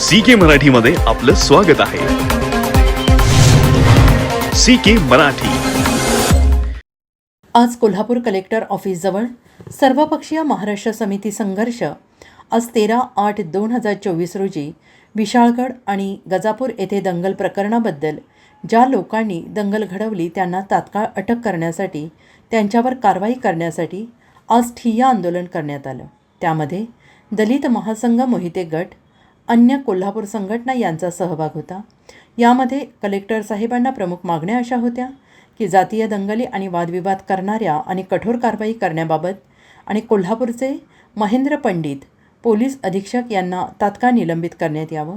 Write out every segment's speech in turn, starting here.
C K Marathi मध्ये आपलं स्वागत आहे. C K Marathi. आज कोल्हापूर कलेक्टर ऑफिसजवळ सर्वपक्षीय महाराष्ट्र समिती संघर्ष आज तेरा आठ दोन हजार चोवीस रोजी विशाळगड आणि गजापूर येथे दंगल प्रकरणाबद्दल ज्या लोकांनी दंगल घडवली त्यांना तात्काळ अटक करण्यासाठी त्यांच्यावर कारवाई करण्यासाठी आज ठिय्या आंदोलन करण्यात आलं. त्यामध्ये दलित महासंघ मोहिते गट अन्य कोल्हापूर संघटना यांचा सहभाग होता. यामध्ये कलेक्टर साहेबांना प्रमुख मागण्या अशा होत्या की जातीय दंगली आणि वादविवाद करणाऱ्या आणि कठोर कारवाई करण्याबाबत आणि कोल्हापूरचे महेंद्र पंडित पोलीस अधीक्षक यांना तात्काळ निलंबित करण्यात यावं.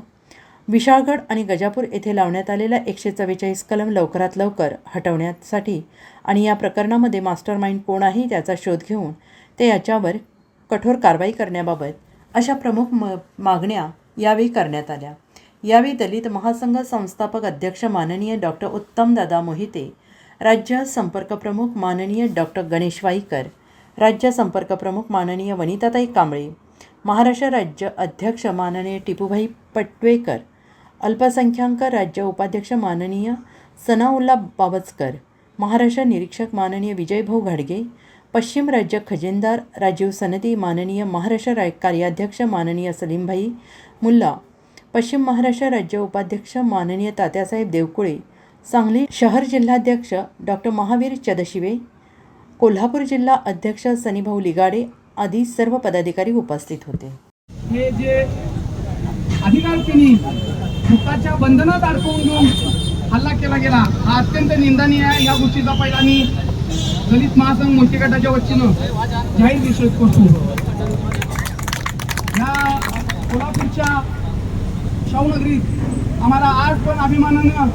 विशाळगड आणि गजापूर येथे लावण्यात आलेल्या एकशे चव्वेचाळीस कलम लवकरात लवकर हटवण्यासाठी आणि या प्रकरणामध्ये मास्टर माइंड कोण आहे त्याचा शोध घेऊन ते याच्यावर कठोर कारवाई करण्याबाबत अशा प्रमुख म मागण्या यावेळी करण्यात आल्या. यावेळी दलित महासंघ संस्थापक अध्यक्ष माननीय डॉक्टर उत्तमदादा मोहिते राज्य संपर्क प्रमुख माननीय डॉक्टर गणेश वाईकर राज्य संपर्क प्रमुख माननीय वनिताताई कांबळे महाराष्ट्र राज्य अध्यक्ष माननीय टिपूभाई पटवेकर अल्पसंख्याक राज्य उपाध्यक्ष माननीय सनाउल्ला बावचकर महाराष्ट्र निरीक्षक माननीय विजयभाऊ घाडगे पश्चिम राज्य खजिनदार राजीव सनदी माननीय महाराष्ट्र राय कार्याध्यक्ष माननीय सलीमभाई मुल्ला पश्चिम महाराष्ट्र राज्य उपाध्यक्ष माननीय तात्यासाहेब देवकुळे सांगली शहर जिल्हाध्यक्ष डॉक्टर महावीर चदशिवे कोल्हापूर जिल्हा अध्यक्ष सनीभाऊ लिगाडे आदी सर्व पदाधिकारी उपस्थित होते. हे जे अधिकार त्यांनी बंधनात अडकवून घेऊन हल्ला केला गेला हा अत्यंत निंदनीय आहे. या गोष्टीचा पहिला मी दलित महासंघ मोठी गटाच्या वतीनं जाहीर निषेध करतो. कोल्हापूरच्या शाहूनगरीत आम्हाला आज पण अभिमानानं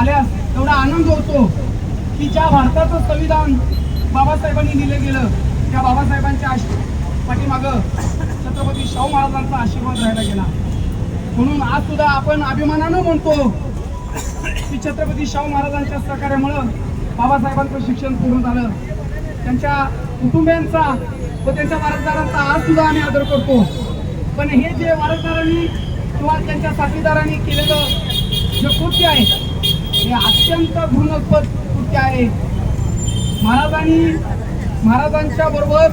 आल्यास एवढा आनंद होतो की ज्या भारताचं संविधान बाबासाहेबांनी दिलं गेलं त्या बाबासाहेबांच्या आश पाठीमागं छत्रपती शाहू महाराजांचा आशीर्वाद राहायला गेला. म्हणून आज सुद्धा आपण अभिमानानं म्हणतो की छत्रपती शाहू महाराजांच्या सहकार्यामुळं बाबासाहेबांचं शिक्षण पूर्ण झालं. त्यांच्या कुटुंबियांचा व त्यांच्या वारसदारांचा आज सुद्धा आम्ही आदर करतो. पण हे जे वारसदारांनी किंवा त्यांच्या साथीदारांनी केलेलं जे कृत्य आहे हे अत्यंत घृणास्पद कृत्य आहे. महाराजांनी महाराजांच्या बरोबर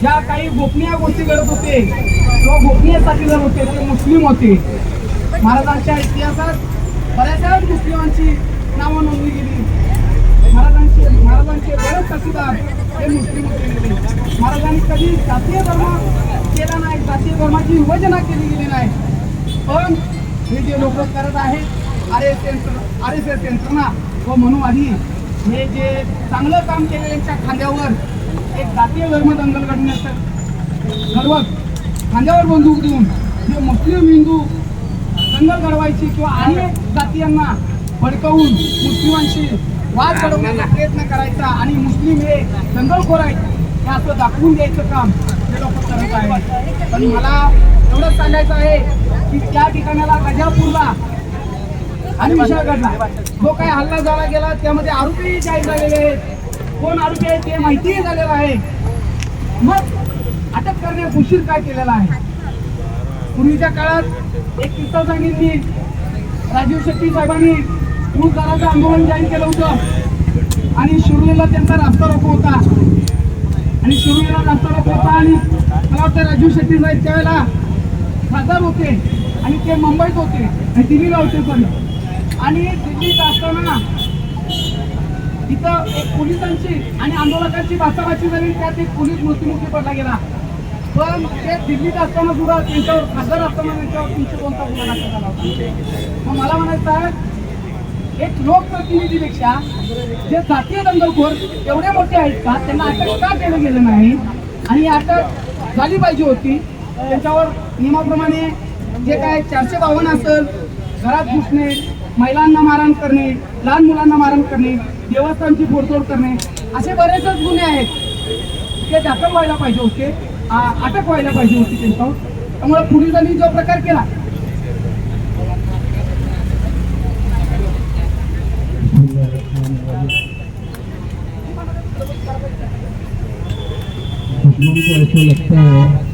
ज्या काही गोपनीय गोष्टी घडत होते किंवा गोपनीय साथीदार होते ते मुस्लिम होते. महाराजांच्या इतिहासात बऱ्याचशाच मुस्लिमांची नावं नोंदली गेली. बरेच हे मुस्लिम होते महाराजांनी कधी जातीय धर्म केला नाही जातीय धर्माची विभाजना केली गेली नाही. पण हे जे लोक करत आहेत R S S R S S यंत्रणा व मनुवादी हे जे चांगलं काम केलेल्यांच्या खांद्यावर एक जातीय धर्म दंगल घडण्याचं घडवत खांद्यावर बंदूक देऊन जे मुस्लिम हिंदू दंगल घडवायची किंवा अनेक जातीयांना भडकवून मुस्लिमांशी वाद घडवण्याचा प्रयत्न करायचा आणि मुस्लिम हे दंगलखोर आहेत हे असं दाखवून द्यायचं काम हे लोक करत आहेत. पण मला एवढंच सांगायचं आहे की त्या ठिकाणाला गजापूरला आणि विशाळगडला जो काय हल्ला झाला गेला त्यामध्ये आरोपी जाहीर झालेले आहेत. कोण आरोपी आहेत ते माहितीही झालेलं आहे. मग अटक करण्यास उशीर काय केलेला आहे? पूर्वीच्या काळात एक किस्सा सांगितली राजीव शेट्टी साहेबांनी मूळदाराचं आंदोलन जाहीर केलं होतं. आणि शिरुलीला त्यांचा रास्ता रोको होता. आणि शिरुलीला रास्ता रोको होता आणि मला वाटतं राजीव शेट्टी साहेब त्यावेळेला खासदार होते आणि ते मुंबईत होते आणि दिल्लीला होते पण. आणि दिल्लीत असताना इथं एक पोलिसांची आणि आंदोलकांची बाचाबाची झाली. त्यात एक पोलीस मृत्यूमुखी पडला गेला. पण ते दिल्लीत असताना सुद्धा त्यांच्यावर खासदार असताना त्यांच्यावर तीनशे कोणता गुन्हा दाखल झाला होता? मग मला म्हणायचं आहे एक लोकप्रतिनिधीपेक्षा जे जातीय दंगलखोर एवढे मोठे आहेत का त्यांना अटक का केलं गेलं नाही? आणि अटक झाली पाहिजे होती. त्यांच्यावर नियमाप्रमाणे जे काय चारशे बावन्न असेल घरात घुसणे महिलांना मारहाण करणे लहान मुलांना मारहाण करणे देवस्थानची फोडतोड करणे असे बरेचच गुन्हे आहेत. ते दाखल व्हायला पाहिजे होते. आ- अटक व्हायला पाहिजे होती त्यांच्यावर. त्यामुळे पोलिसांनी जो प्रकार केला दुश्मन को ऐसा लगता है